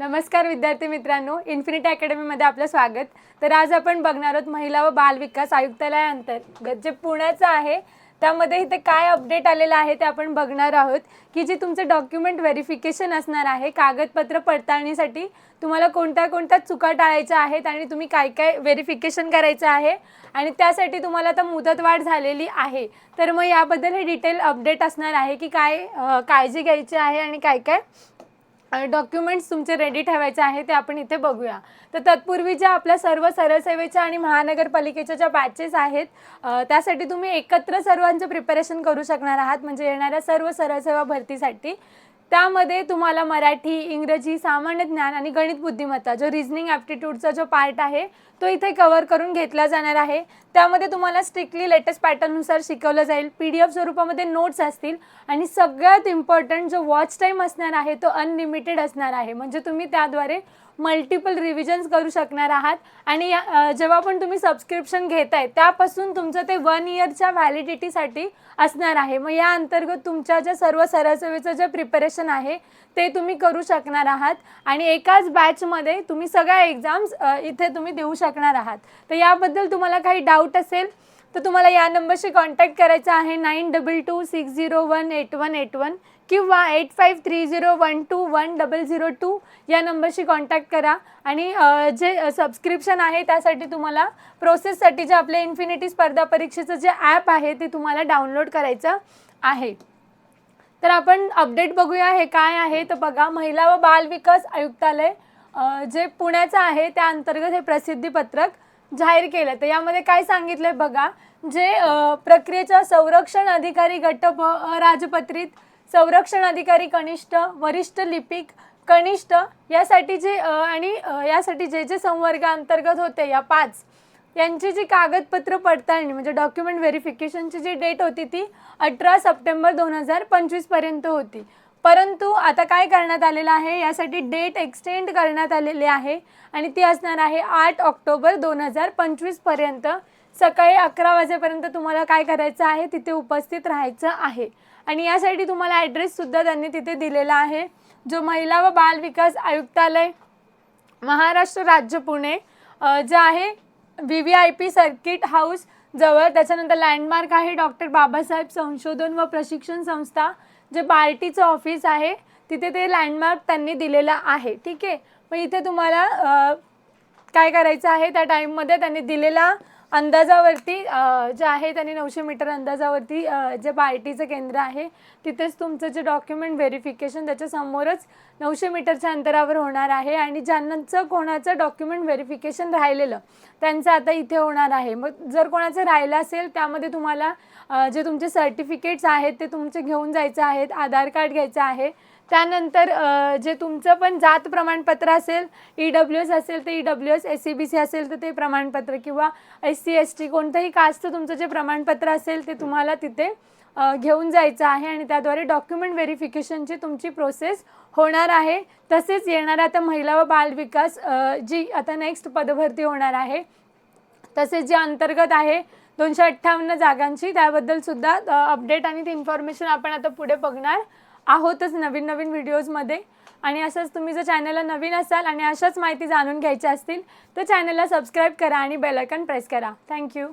नमस्कार विद्यार्थी मित्रांनो इन्फिनिटी अकॅडमीमध्ये आपलं स्वागत. तर आज आपण बघणार आहोत महिला व बाल विकास आयुक्तालयाअंतर्गत जे पुण्याचं आहे. त्यामध्ये इथे काय अपडेट आलेलं आहे ते आपण बघणार आहोत. की जे तुमचं डॉक्युमेंट व्हेरिफिकेशन असणार आहे कागदपत्र पडताळणीसाठी तुम्हाला कोणत्या कोणत्या चुका टाळायच्या आहेत आणि तुम्ही काय काय व्हेरिफिकेशन करायचं आहे आणि त्यासाठी तुम्हाला आता मुदतवाढ झालेली आहे. तर मग याबद्दल हे डिटेल अपडेट असणार आहे की काय काळजी घ्यायची आहे आणि काय काय डॉक्युमेंट्स तुमचे रेडी ठेवायचे आहे ते आपण इथे बघूया. तर तत्पूर्वी ज्या आपल्या सर्व सरळसेवेच्या आणि महानगरपालिकेच्या ज्या बॅचेस आहेत त्यासाठी तुम्ही एकत्र सर्वांचं प्रिपरेशन करू शकणार आहात. म्हणजे येणाऱ्या सर्व सरळसेवा भरतीसाठी. त्यामध्ये तुम्हाला मराठी इंग्रजी सामान्य ज्ञान आणि गणित बुद्धिमत्ता जो रिझनिंग ॲप्टिट्यूडचा जो पार्ट आहे तो इथे कवर करून घेतला जाणार आहे. त्यामध्ये तुम्हाला स्ट्रिक्टली लेटेस्ट पॅटर्ननुसार शिकवलं जाईल. पी डी एफ स्वरूपामध्ये नोट्स असतील. आणि सगळ्यात इम्पॉर्टंट जो वॉच टाईम असणार आहे तो अनलिमिटेड असणार आहे. म्हणजे तुम्ही त्याद्वारे मल्टिपल रिव्हिजन्स करू शकणार आहात. आणि जेव्हा पण तुम्ही सबस्क्रिप्शन आहे त्यापासून तुमचं ते वन इयरच्या व्हॅलिडिटीसाठी असणार आहे. मग या अंतर्गत तुमच्या ज्या सर्व सरासवीचं जे प्रिपरेशन आहे ते तुम्ही करू शकणार आहात. आणि एकाच बॅचमध्ये तुम्ही सगळ्या एक्झाम्स इथे तुम्ही देऊ शकणार आहात. तर याबद्दल तुम्हाला काही डाऊट असेल तर तुम्हाला या नंबरशी कॉन्टॅक्ट करायचा आहे nine double two six zero one eight one eight one किंवा eight five three zero one two one double zero two या नंबरशी कॉन्टॅक्ट करा. आणि जे सबस्क्रिप्शन आहे त्यासाठी तुम्हाला प्रोसेससाठी जे आपले इन्फिनिटी स्पर्धा परीक्षेचं जे ॲप आहे ते तुम्हाला डाउनलोड करायचं आहे. तर आपण अपडेट बघूया हे काय आहे. तर बघा महिला व बाल विकास आयुक्तालय जे पुण्याचं आहे त्या अंतर्गत हे प्रसिद्धीपत्रक जाहीर केलं तर यामध्ये काय सांगितलंय बघा जे प्रक्रियेच्या संरक्षण अधिकारी गट राजपत्रित संरक्षण अधिकारी कनिष्ठ वरिष्ठ लिपिक कनिष्ठ यासाठी जे आणि यासाठी जे जे संवर्ग अंतर्गत होते या पाच यांची जी कागदपत्र पडताळणी म्हणजे डॉक्युमेंट व्हेरिफिकेशनची जी डेट होती ती अठरा सप्टेंबर दोन हजार पंचवीसपर्यंत होती. परंतु आता काय करण्यात आलेलं आहे? यासाठी डेट एक्सटेंड करण्यात आलेली आहे आणि ती असणार आहे आठ ऑक्टोबर दोन हजार पंचवीसपर्यंत सकाळी अकरा वाजेपर्यंत तुम्हाला काय करायचं आहे? तिथे उपस्थित राहायचं आहे. आणि यासाठी तुम्हाला ॲड्रेससुद्धा त्यांनी तिथे दिलेला आहे. जो महिला व बाल विकास आयुक्तालय महाराष्ट्र राज्य पुणे जे आहे V V I P circuit house जवळ. त्याच्यानंतर लँडमार्क आहे डॉक्टर बाबासाहेब संशोधन व प्रशिक्षण संस्था जे बार्टीचं ऑफिस आहे. तिथे ते लँडमार्क त्यांनी दिलेला आहे. ठीक आहे? मग इथे तुम्हाला काय करायचं आहे? त्या टाईममध्ये त्यांनी दिलेला अंदाजावरती जे आहे त्यांनी नऊशे मीटर अंदाजावरती जे बार्टीचं केंद्र आहे तिथेच तुमचं जे डॉक्युमेंट व्हेरिफिकेशन त्याच्यासमोरच नऊशे मीटरच्या अंतरावर होणार आहे आणि ज्यांचं कोणाचं डॉक्युमेंट व्हेरिफिकेशन राहिलेलं त्यांचं आता इथे होणार आहे. मग जर कोणाचं राहिलं असेल त्यामध्ये तुम्हाला जे तुमचे सर्टिफिकेट्स आहेत ते तुमचे घेऊन जायचं आहेत आधार कार्ड घ्यायचं आहे त्यानंतर जे तुमचं पण जात प्रमाणपत्र असेल ई डब्ल्यू एस असेल तर E W S S C B C असेल तर ते प्रमाणपत्र किंवा एस सी एस टी कोणतंही कास्टचं तुमचं जे प्रमाणपत्र असेल ते तुम्हाला तिथे घेऊन जायचं आहे आणि त्याद्वारे डॉक्युमेंट व्हेरिफिकेशनची तुमची प्रोसेस होणार आहे. तसेच येणार आता महिला व बाल विकास जी आता नेक्स्ट पदभरती होणार आहे. तसेच जे अंतर्गत आहे दोनशे अठ्ठावन्न जागांची त्याबद्दल सुद्धा अपडेट आणि ती इन्फॉर्मेशन आपण आता पुढे बघणार. आहोतच नवीन नवीन व्हिडिओजमध्ये. आणि असंच तुम्ही जर चॅनलला नवीन असाल आणि अशाच माहिती जाणून घ्यायच्या असतील तर चॅनलला सबस्क्राईब करा आणि बेलायकन प्रेस करा. थँक्यू